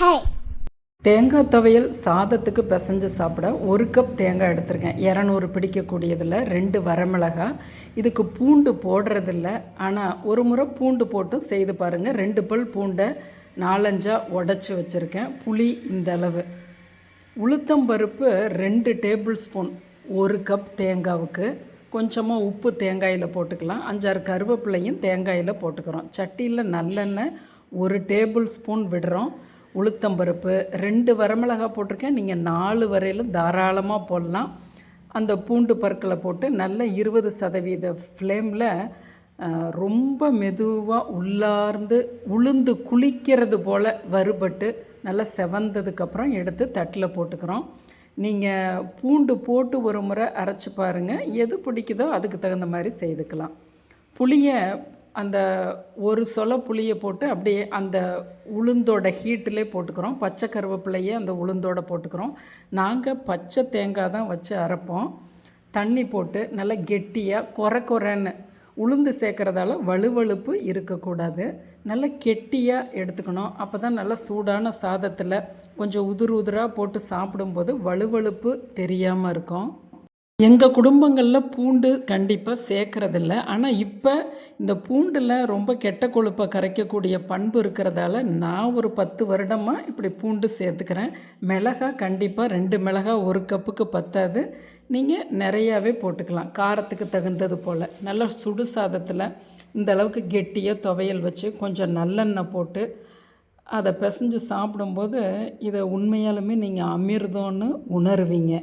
Hi தேங்காய் துவையல் சாதத்துக்கு பிசைஞ்சு சாப்பிட ஒரு கப் தேங்காய் எடுத்திருக்கேன். இரநூறு பிடிக்கக்கூடியதில் ரெண்டு வரமிளகாய் இதுக்கு பூண்டு போடுறதில்ல. ஆனால் ஒரு முறை பூண்டு போட்டு செய்து பாருங்கள் ரெண்டு பல் பூண்டை நாலஞ்சாக உடச்சி வச்சுருக்கேன். புளி இந்த அளவு. உளுத்தம்பருப்பு ரெண்டு டேபிள் ஸ்பூன். ஒரு கப் தேங்காவுக்கு. கொஞ்சமாக உப்பு தேங்காயில் போட்டுக்கலாம். அஞ்சாறு கருவேப்பிலையும் தேங்காயில் போட்டுக்கிறோம். சட்டியில் நல்லெண்ணெய் ஒரு டேபிள் ஸ்பூன் விடுறோம். உளுத்தம்பருப்பு ரெண்டு வரமிளகாய் போட்டிருக்கேன். நீங்கள் நாலு வரையிலும் தாராளமாக போடலாம். அந்த பூண்டு பற்களை போட்டு நல்ல இருபது சதவீத ஃப்ளேமில் ரொம்ப மெதுவாக உள்ளார்ந்து உளுந்து குளிக்கிறது போல் வறுபட்டு நல்லா செவந்ததுக்கப்புறம் எடுத்து தட்டில் போட்டுக்கிறோம். நீங்கள் பூண்டு போட்டு ஒரு முறை அரைச்சி பாருங்கள் எது பிடிக்குதோ அதுக்கு தகுந்த மாதிரி செய்துக்கலாம். புளியை அந்த ஒரு சொல புளியை போட்டு அப்படியே அந்த உளுந்தோட ஹீட்டிலே போட்டுக்கிறோம். பச்சை கருவேப்பிலையே அந்த உளுந்தோட போட்டுக்கிறோம். நாங்கள் பச்சை தேங்காய் தான் வச்சு அரைப்போம். தண்ணி போட்டு நல்லா கெட்டியாக குறை குறைன்னு உளுந்து சேர்க்குறதால வலுவழுப்பு இருக்கக்கூடாது. நல்லா கெட்டியாக எடுத்துக்கணும். அப்போ தான் நல்லா சூடான சாதத்தில் கொஞ்சம் உதிர் உதிராக போட்டு சாப்பிடும்போது வலுவழுப்பு தெரியாமல் இருக்கும். எங்கள் குடும்பங்களில் பூண்டு கண்டிப்பாக சேர்க்குறதில்ல ஆனால் இப்போ இந்த பூண்டில் ரொம்ப கெட்ட கொழுப்பை கரைக்கக்கூடிய பண்பு இருக்கிறதால நான் ஒரு பத்து வருடமாக இப்படி பூண்டு சேர்த்துக்கிறேன். மிளகா கண்டிப்பாக ரெண்டு மிளகா ஒரு கப்புக்கு பத்தாது. நீங்கள் நிறையாவே போட்டுக்கலாம். காரத்துக்கு தகுந்தது போல். நல்லா சுடு சாதத்தில் இந்த அளவுக்கு கெட்டியாக துவையல் வச்சு கொஞ்சம் நல்லெண்ணெய் போட்டு அதை பிசைஞ்சு சாப்பிடும்போது இதை உண்மையாலுமே நீங்கள் அமிர்தம்னு உணர்வீங்க.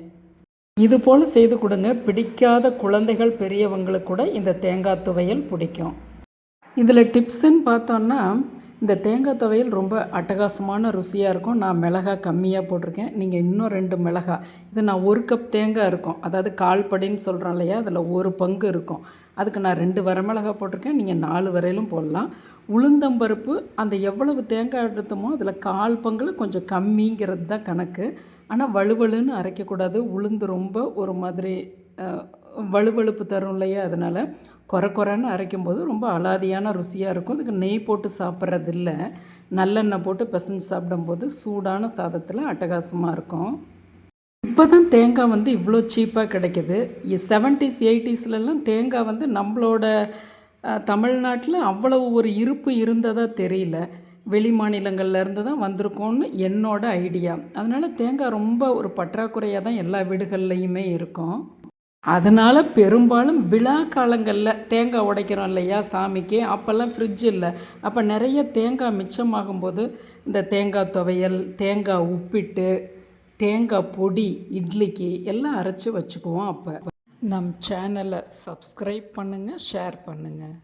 இது போல் செய்து கொடுங்க. பிடிக்காத குழந்தைகள் பெரியவங்களுக்கு கூட இந்த தேங்காய் துவையல் பிடிக்கும். இதில் டிப்ஸுன்னு பார்த்தோன்னா இந்த தேங்காய் துவையல் ரொம்ப அட்டகாசமான ருசியாக இருக்கும். நான் மிளகாய் கம்மியாக போட்டிருக்கேன். நீங்கள் இன்னும் ரெண்டு மிளகாய். இது நான் ஒரு கப் தேங்காய் இருக்கும். அதாவது கால் படின்னு சொல்கிறோம் இல்லையா? அதில் ஒரு பங்கு இருக்கும். அதுக்கு நான் ரெண்டு வரமிளகாய் போட்டிருக்கேன். நீங்கள் நாலு வரையிலும் போடலாம். உளுந்தம்பருப்பு அந்த எவ்வளவு தேங்காய் எடுத்தோமோ அதில் கால் பங்கில் கொஞ்சம் கம்மிங்கிறது தான் கணக்கு. ஆனால் வலுவலுன்னு அரைக்கக்கூடாது. உளுந்து ரொம்ப ஒரு மாதிரி வலுவழுப்பு தரும் இல்லையா? அதனால் குறை குறைன்னு அரைக்கும்போது ரொம்ப அலாதியான ருசியாக இருக்கும். அதுக்கு நெய் போட்டு சாப்பிட்றது இல்லை நல்லெண்ணெய் போட்டு பிசைஞ்சு சாப்பிடும்போது சூடான சாதத்தில் அட்டகாசமாக இருக்கும். இப்போ தான் தேங்காய் வந்து இவ்வளோ சீப்பாக கிடைக்கிது. செவன்ட்டீஸ் எயிட்டிஸ்லலாம் தேங்காய் வந்து நம்மளோட தமிழ்நாட்டில் அவ்வளவு ஒரு இருப்பு இருந்ததாக தெரியல. வெளி மாநிலங்கள்லேருந்து தான் வந்திருக்கோன்னு என்னோட ஐடியா. அதனால் தேங்காய் ரொம்ப ஒரு பற்றாக்குறையாக தான் எல்லா வீடுகள்லையுமே இருக்கும். அதனால் பெரும்பாலும் விழா காலங்களில் தேங்காய் உடைக்கிறோம் இல்லையா சாமிக்கு? அப்போல்லாம் ஃப்ரிட்ஜ் இல்லை. அப்போ நிறைய தேங்காய் மிச்சமாகும்போது இந்த தேங்காய் துவையல் தேங்காய் உப்பிட்டு தேங்காய் பொடி இட்லிக்கு எல்லாம் அரைச்சி வச்சுக்குவோம் அப்போ. நம் சேனலை சப்ஸ்கிரைப் பண்ணுங்கள் ஷேர் பண்ணுங்கள்